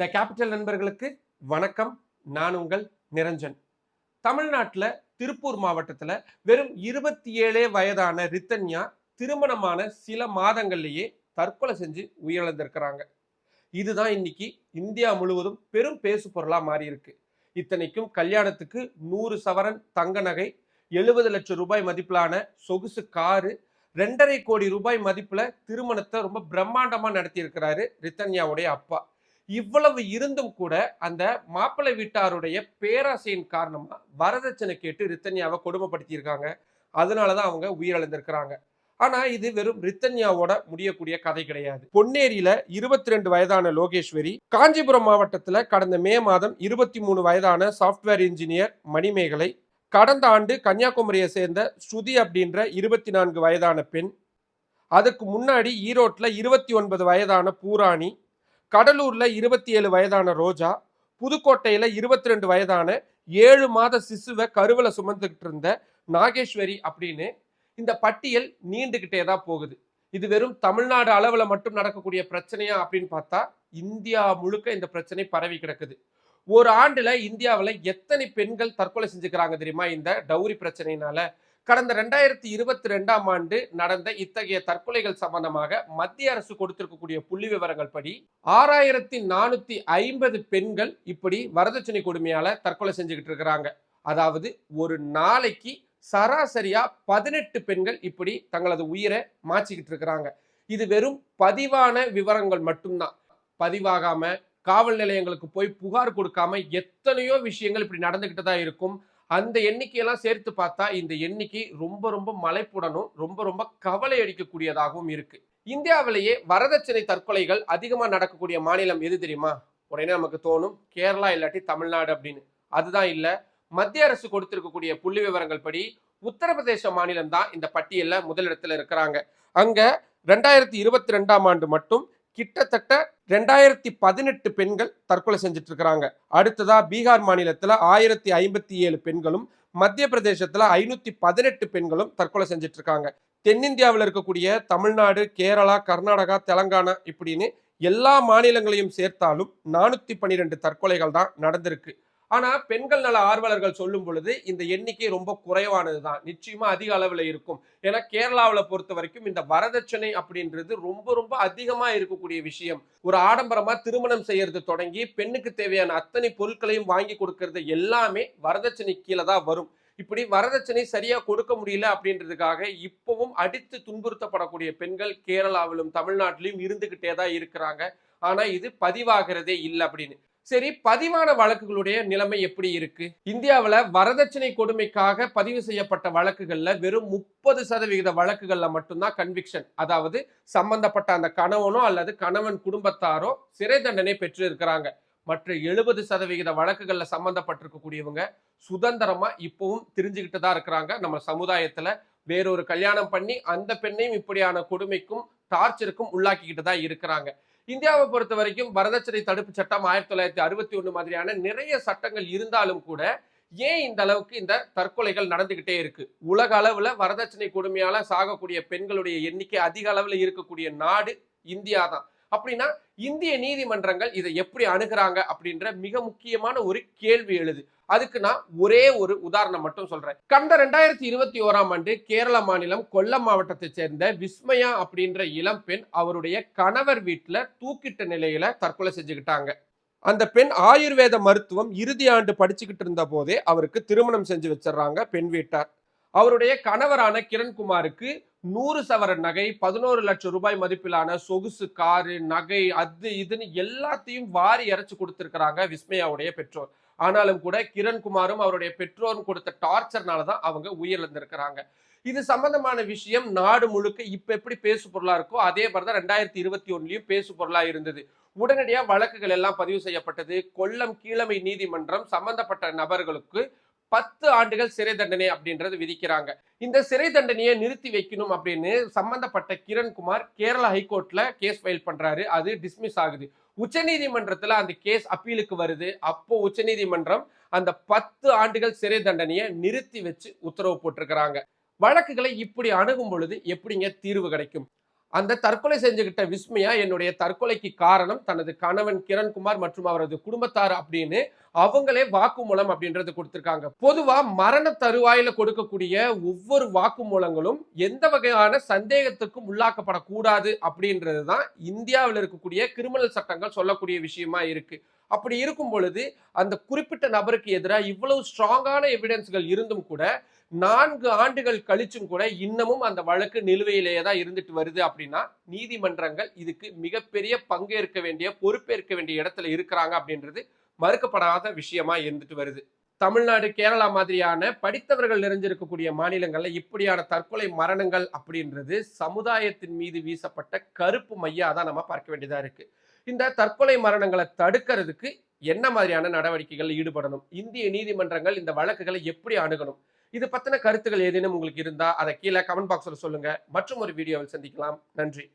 The capital நண்பர்களுக்கு வணக்கம். நான் உங்கள் நிரஞ்சன். தமிழ்நாட்டில் திருப்பூர் மாவட்டத்தில் வெறும் இருபத்தி ஏழே வயதான ரித்தன்யா திருமணமான சில மாதங்கள்லேயே தற்கொலை செஞ்சு உயிரிழந்திருக்கிறாங்க. இதுதான் இன்னைக்கு இந்தியா முழுவதும் பெரும் பேசு பொருளாக மாறியிருக்கு. இத்தனைக்கும் கல்யாணத்துக்கு நூறு சவரன் தங்க நகை எழுபது லட்சம் ரூபாய் மதிப்பிலான சொகுசு காரு ரெண்டரை கோடி ரூபாய் மதிப்பில் திருமணத்தை ரொம்ப பிரம்மாண்டமாக நடத்தியிருக்கிறாரு ரித்தன்யாவுடைய அப்பா. இவ்வளவு இருந்தும் கூட அந்த மாப்பிள்ளை வீட்டாருடைய பேராசையின் காரணமாக வரதட்சணை கேட்டு ரித்தன்யாவை கொடுமைப்படுத்தியிருக்காங்க. அதனால தான் அவங்க உயிரிழந்திருக்கிறாங்க. ஆனா இது வெறும் ரித்தன்யாவோட முடியக்கூடிய கதை கிடையாது. பொன்னேரியில இருபத்தி ரெண்டு வயதான லோகேஸ்வரி காஞ்சிபுரம் மாவட்டத்துல கடந்த மே மாதம் இருபத்தி மூணு வயதான சாஃப்ட்வேர் இன்ஜினியர் மணிமேகலை கடந்த ஆண்டு கன்னியாகுமரியை சேர்ந்த ஸ்ருதி அப்படின்ற இருபத்தி நான்கு வயதான பெண் அதுக்கு முன்னாடி ஈரோட்டில் இருபத்தி ஒன்பது வயதான பூராணி கடலூர்ல இருபத்தி ஏழு வயதான ரோஜா புதுக்கோட்டையில இருபத்தி ரெண்டு வயதான ஏழு மாத சிசுவை கருவில சுமந்துக்கிட்டு இருந்த நாகேஸ்வரி அப்படின்னு இந்த பட்டியல் நீண்டுகிட்டே தான் போகுது. இது வெறும் தமிழ்நாடு அளவில் மட்டும் நடக்கக்கூடிய பிரச்சனையா அப்படின்னு பார்த்தா இந்தியா முழுக்க இந்த பிரச்சனை பரவி கிடக்குது. ஒரு ஆண்டுல இந்தியாவில் எத்தனை பெண்கள் தற்கொலை செஞ்சுக்கிறாங்க தெரியுமா? இந்த டவுரி பிரச்சனையினால கடந்த ரெண்டாயிரத்தி இருபத்தி ரெண்டாம் ஆண்டு நடந்த இத்தகைய தற்கொலைகள் சம்பந்தமாக மத்திய அரசு கொடுத்திருக்கக்கூடிய புள்ளி விவரங்கள் படி ஆறாயிரத்தி நானூத்தி ஐம்பது பெண்கள் இப்படி வரதட்சணை கொடுமையால தற்கொலை செஞ்சுக்கிட்டு இருக்கிறாங்க. அதாவது ஒரு நாளைக்கு சராசரியா பதினெட்டு பெண்கள் இப்படி தங்களது உயிரை மாச்சிக்கிட்டு இருக்கிறாங்க. இது வெறும் பதிவான விவரங்கள் மட்டும்தான். பதிவாகாம காவல் நிலையங்களுக்கு போய் புகார் கொடுக்காம எத்தனையோ விஷயங்கள் இப்படி நடந்துகிட்டு தான் இருக்கும். அந்த எண்ணிக்கையெல்லாம் சேர்த்து பார்த்தா இந்த எண்ணிக்கை ரொம்ப ரொம்ப மலைப்புடனும் ரொம்ப ரொம்ப கவலை அடிக்கக்கூடியதாகவும் இருக்கு. இந்தியாவிலேயே வரதட்சணை தற்கொலைகள் அதிகமாக நடக்கக்கூடிய மாநிலம் எது தெரியுமா? உடனே நமக்கு தோணும் கேரளா இல்லாட்டி தமிழ்நாடு அப்படின்னு. அதுதான் இல்லை. மத்திய அரசு கொடுத்திருக்கக்கூடிய புள்ளி விவரங்கள் படி உத்தரப்பிரதேச மாநிலம் தான் இந்த பட்டியலில் முதலிடத்தில் இருக்கிறாங்க. அங்கே ரெண்டாயிரத்தி இருபத்தி ரெண்டாம் ஆண்டு மட்டும் கிட்டத்தட்ட ரெண்டாயிரத்தி பதினெட்டு பெண்கள் தற்கொலை செஞ்சுட்டு இருக்கிறாங்க அடுத்ததா பீகார் மாநிலத்தில் ஆயிரத்தி ஐம்பத்தி ஏழு பெண்களும் மத்திய பிரதேசத்தில் ஐநூத்தி பதினெட்டு பெண்களும் தற்கொலை செஞ்சுட்டு இருக்காங்க தென்னிந்தியாவில் இருக்கக்கூடிய தமிழ்நாடு கேரளா கர்நாடகா தெலங்கானா இப்படின்னு எல்லா மாநிலங்களையும் சேர்த்தாலும் நானூத்தி பன்னிரெண்டு தற்கொலைகள் தான் நடந்திருக்கு. ஆனால் பெண்கள் நல ஆர்வலர்கள் சொல்லும் பொழுது இந்த எண்ணிக்கை ரொம்ப குறைவானது தான் நிச்சயமா அதிக அளவில் இருக்கும். ஏன்னா கேரளாவில் பொறுத்த வரைக்கும் இந்த வரதட்சணை அப்படின்றது ரொம்ப ரொம்ப அதிகமாக இருக்கக்கூடிய விஷயம். ஒரு ஆடம்பரமா திருமணம் செய்யறது தொடங்கி பெண்ணுக்கு தேவையான அத்தனை பொருட்களையும் வாங்கி கொடுக்கறது எல்லாமே வரதட்சணை கீழே தான் வரும். இப்படி வரதட்சணை சரியா கொடுக்க முடியல அப்படின்றதுக்காக இப்பவும் அடித்து துன்புறுத்தப்படக்கூடிய பெண்கள் கேரளாவிலும் தமிழ்நாட்டிலும் இருந்துகிட்டே தான் இருக்கிறாங்க. ஆனா இது பதிவாகிறதே இல்லை அப்படின்னு. சரி பதிவான வழக்குகளுடைய நிலைமை எப்படி இருக்கு? இந்தியாவில் வரதட்சணை கொடுமைக்காக பதிவு செய்யப்பட்ட வழக்குகளில் வெறும் முப்பது சதவிகித வழக்குகளில் மட்டும்தான் கன்விக்ஷன் அதாவது சம்பந்தப்பட்ட அந்த கணவனோ அல்லது கணவன் குடும்பத்தாரோ சிறை தண்டனை பெற்று இருக்கிறாங்க மற்ற எழுபது சதவிகித வழக்குகளில் சம்பந்தப்பட்டிருக்கக்கூடியவங்க சுதந்திரமா இப்பவும் தெரிஞ்சுக்கிட்டு தான் இருக்கிறாங்க. நம்ம சமுதாயத்துல வேறொரு கல்யாணம் பண்ணி அந்த பெண்ணையும் இப்படியான கொடுமைக்கும் டார்ச்சருக்கும் உள்ளாக்கிக்கிட்டு தான் இருக்கிறாங்க. இந்தியாவை பொறுத்த வரைக்கும் வரதட்சணை தடுப்பு சட்டம் ஆயிரத்தி தொள்ளாயிரத்தி அறுபத்தி ஒன்று மாதிரியான நிறைய சட்டங்கள் இருந்தாலும் கூட ஏன் இந்த அளவுக்கு இந்த தற்கொலைகள் நடந்துகிட்டே இருக்கு? உலக அளவுல வரதட்சணை கொடுமையால சாகக்கூடிய பெண்களுடைய எண்ணிக்கை அதிக அளவுல இருக்கக்கூடிய நாடு இந்தியா தான். அப்படின்னா இந்திய நீதிமன்றங்கள் இதை எப்படி அணுகிறாங்க அப்படின்ற மிக முக்கியமான ஒரு கேள்வி எழுது. அதுக்கு நான் ஒரே ஒரு உதாரணம் மட்டும் சொல்றேன். கடந்த ரெண்டாயிரத்தி இருபத்தி ஓராம் ஆண்டு கேரள மாநிலம் கொல்லம் மாவட்டத்தை சேர்ந்த விஸ்மயா அப்படின்ற இளம் பெண் அவருடைய கணவர் வீட்டுல தூக்கிட்ட நிலையில தற்கொலை செஞ்சுக்கிட்டாங்க. அந்த பெண் ஆயுர்வேத மருத்துவம் இறுதி ஆண்டு படிச்சுக்கிட்டு இருந்த போதே அவருக்கு திருமணம் செஞ்சு வச்சிடுறாங்க பெண் வீட்டார். அவருடைய கணவரான கிரண்குமாருக்கு நூறு சவர நகை பதினோரு லட்சம் ரூபாய் மதிப்பிலான சொகுசு காரு நகை அது இதுன்னு எல்லாத்தையும் வாரி இறைச்சு கொடுத்துருக்கிறாங்க விஸ்மயாவுடைய பெற்றோர். ஆனாலும் கூட கிரண்குமாரும் அவருடைய பெற்றோரும் கொடுத்த டார்ச்சர்னால தான் அவங்க உயிரிழந்திருக்கிறாங்க. இது சம்பந்தமான விஷயம். நாடு முழுக்க இப்ப எப்படி பேசு பொருளா இருக்கோ அதே மாதிரிதான் ரெண்டாயிரத்தி இருபத்தி ஒன்னுலயும் பேசு பொருளா இருந்தது. உடனடியா வழக்குகள் எல்லாம் பதிவு செய்யப்பட்டது. கொல்லம் கீழமை நீதிமன்றம் சம்பந்தப்பட்ட நபர்களுக்கு பத்து ஆண்டுகள் சிறை தண்டனை அப்படின்றது விதிக்கிறாங்க. இந்த சிறை தண்டனையை நிறுத்தி வைக்கணும் அப்படின்னு சம்பந்தப்பட்ட கிரண்குமார் கேரளா ஹைகோர்ட்ல கேஸ் ஃபைல் பண்றாரு. அது டிஸ்மிஸ் ஆகுது. உச்சநீதிமன்றத்துல அந்த கேஸ் அப்பீலுக்கு வருது. அப்போ உச்சநீதிமன்றம் அந்த பத்து ஆண்டுகள் சிறை தண்டனையை நிறுத்தி வச்சு உத்தரவு போட்டிருக்கிறாங்க. வழக்குகளை இப்படி அணுகும் பொழுது எப்படிங்க தீர்வு கிடைக்கும்? அந்த தற்கொலை செஞ்சுக்கிட்ட விஸ்மயா என்னுடைய தற்கொலைக்கு காரணம் தனது கணவன் கிரண்குமார் மற்றும் அவரது குடும்பத்தார் அப்படின்னு அவங்களே வாக்குமூலம் அப்படின்றது கொடுத்திருக்காங்க. பொதுவா மரண தருவாயில கொடுக்கக்கூடிய ஒவ்வொரு வாக்குமூலங்களும் எந்த வகையான சந்தேகத்துக்கும் உள்ளாக்கப்படக்கூடாது அப்படின்றது தான் இந்தியாவில் இருக்கக்கூடிய கிரிமினல் சட்டங்கள் சொல்லக்கூடிய விஷயமா இருக்கு. அப்படி இருக்கும் பொழுது அந்த குறிப்பிட்ட நபருக்கு எதிராக இவ்வளவு ஸ்ட்ராங்கான எவிடன்ஸ்கள் இருந்தும் கூட நான்கு ஆண்டுகள் கழிச்சும் கூட இன்னமும் அந்த வழக்கு நிலுவையிலேயே தான் இருந்துட்டு வருது அப்படின்னா நீதிமன்றங்கள் இதுக்கு மிகப்பெரிய பங்கேற்க வேண்டிய பொறுப்பேற்க வேண்டிய இடத்துல இருக்கிறாங்க அப்படின்றது மறுக்கப்படாத விஷயமா இருந்துட்டு வருது. தமிழ்நாடு கேரளா மாதிரியான படித்தவர்கள் நிறைஞ்சிருக்கக்கூடிய மாநிலங்கள்ல இப்படியான தற்கொலை மரணங்கள் அப்படின்றது சமுதாயத்தின் மீது வீசப்பட்ட கருப்பு மையா தான் நம்ம பார்க்க வேண்டியதா இருக்கு. இந்த தற்கொலை மரணங்களை தடுக்கிறதுக்கு என்ன மாதிரியான நடவடிக்கைகள் ஈடுபடணும்? இந்திய நீதிமன்றங்கள் இந்த வழக்குகளை எப்படி அணுகணும்? இது பத்தின கருத்துக்கள் ஏதேனும் உங்களுக்கு இருந்தா அதை கீழே கமெண்ட் பாக்ஸ்ல சொல்லுங்க. மற்றும் ஒரு வீடியோவில் சந்திக்கலாம். நன்றி.